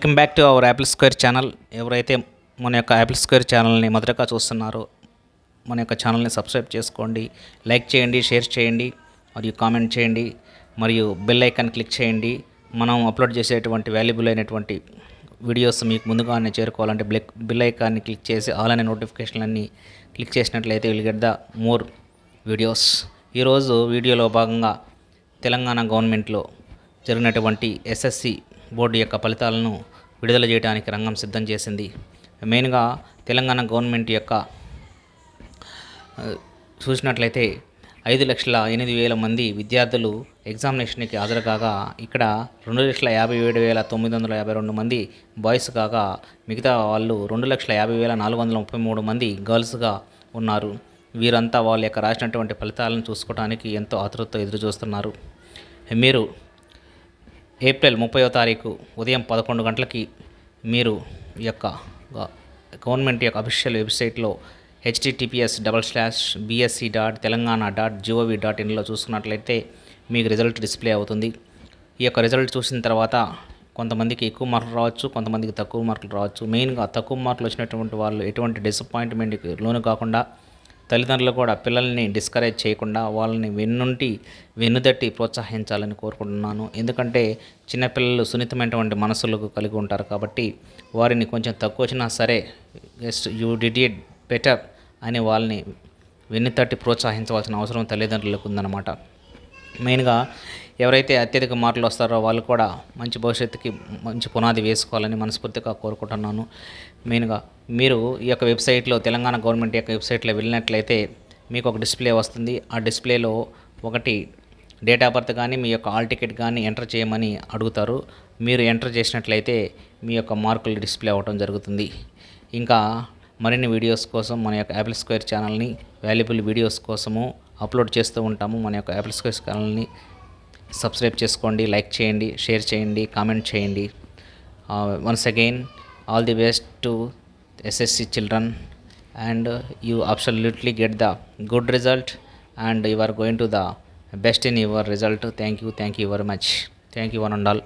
Welcome back to our Apple Square channel. ఎవరైతే మన యొక్క యాపిల్ స్క్వేర్ ఛానల్ని మొదటగా చూస్తున్నారో మన యొక్క ఛానల్ని సబ్స్క్రైబ్ చేసుకోండి లైక్ చేయండి షేర్ చేయండి మరియు కామెంట్ చేయండి మరియు బెల్ ఐకాన్ క్లిక్ చేయండి. మనం అప్లోడ్ చేసేటువంటి వాల్యుబుల్ అయినటువంటి వీడియోస్ మీకు ముందుగానే చేరుకోవాలంటే బ్లెక్ బెల్ ఐకాన్ని క్లిక్ చేసి ఆల్ అనే నోటిఫికేషన్లన్నీ క్లిక్ చేసినట్లయితే will get the more videos ఈరోజు వీడియోలో భాగంగా తెలంగాణ గవర్నమెంట్లో జరిగినటువంటి ఎస్ఎస్సి బోర్డు యొక్క ఫలితాలను విడుదల చేయడానికి రంగం సిద్ధం చేసింది. మెయిన్గా తెలంగాణ గవర్నమెంట్ యొక్క చూసినట్లయితే ఐదు లక్షల ఎనిమిది వేల మంది విద్యార్థులు ఎగ్జామినేషన్కి హాజరు కాగా ఇక్కడ రెండు లక్షల యాభై ఏడు వేల తొమ్మిది వందల యాభై రెండు మంది బాయ్స్ కాగా మిగతా వాళ్ళు రెండు లక్షల యాభై వేల నాలుగు వందల ముప్పై మూడు మంది గర్ల్స్గా ఉన్నారు. వీరంతా వాళ్ళ యొక్క రాసినటువంటి ఫలితాలను చూసుకోవడానికి ఎంతో ఆతృతతో ఎదురు చూస్తున్నారు మీరు ఏప్రిల్ ముప్పైవ తారీఖు ఉదయం పదకొండు గంటలకి మీరు ఈ యొక్క గవర్నమెంట్ యొక్క అఫీషియల్ వెబ్సైట్లో HTTPS double slash BSC dot Telangana dot GOV dot ఇన్లో చూసుకున్నట్లయితే మీకు రిజల్ట్ డిస్ప్లే అవుతుంది. ఈ యొక్క రిజల్ట్ చూసిన తర్వాత కొంతమందికి ఎక్కువ మార్కులు రావచ్చు కొంతమందికి తక్కువ మార్కులు రావచ్చు. మెయిన్గా తక్కువ మార్కులు వచ్చినటువంటి వాళ్ళు ఎటువంటి డిసప్పాయింట్మెంట్కి లోను కాకుండా తల్లిదండ్రులు కూడా పిల్లల్ని డిస్కరేజ్ చేయకుండా వాళ్ళని వెన్నుంటి వెన్నుదట్టి ప్రోత్సహించాలని కోరుకుంటున్నాను. ఎందుకంటే చిన్నపిల్లలు సున్నితమైనటువంటి మనసులకు కలిగి ఉంటారు కాబట్టి వారిని కొంచెం తక్కువ వచ్చినా సరే just you did it better అని వాళ్ళని వెన్నుతట్టి ప్రోత్సహించవలసిన అవసరం తల్లిదండ్రులకు ఉందన్నమాట. మెయిన్గా ఎవరైతే అత్యధిక మార్కులు వస్తారో వాళ్ళు కూడా మంచి భవిష్యత్తుకి మంచి పునాది వేసుకోవాలని మనస్ఫూర్తిగా కోరుకుంటున్నాను. మెయిన్గా మీరు ఈ యొక్క వెబ్సైట్లో తెలంగాణ గవర్నమెంట్ యొక్క వెబ్సైట్లో వెళ్ళినట్లయితే మీకు ఒక డిస్ప్లే వస్తుంది. ఆ డిస్ప్లేలో ఒకటి డేట్ ఆఫ్ బర్త్ కానీ మీ యొక్క ఆల్ టికెట్ కానీ ఎంటర్ చేయమని అడుగుతారు. మీరు ఎంటర్ చేసినట్లయితే మీ యొక్క మార్కులు డిస్ప్లే అవ్వడం జరుగుతుంది. ఇంకా మరిన్ని వీడియోస్ కోసం మన యొక్క యాపిల్ స్క్వేర్ ఛానల్ని వాల్యుబుల్ వీడియోస్ కోసము అప్లోడ్ చేస్తూ ఉంటాము. మన యొక్క యాపిల్ స్క్వేర్ ఛానల్ని సబ్స్క్రైబ్ చేసుకోండి లైక్ చేయండి షేర్ చేయండి కామెంట్ చేయండి. Once again all the best to SSC children and you absolutely get the good result and you are going to the best in your result thank you thank you very much thank you one and all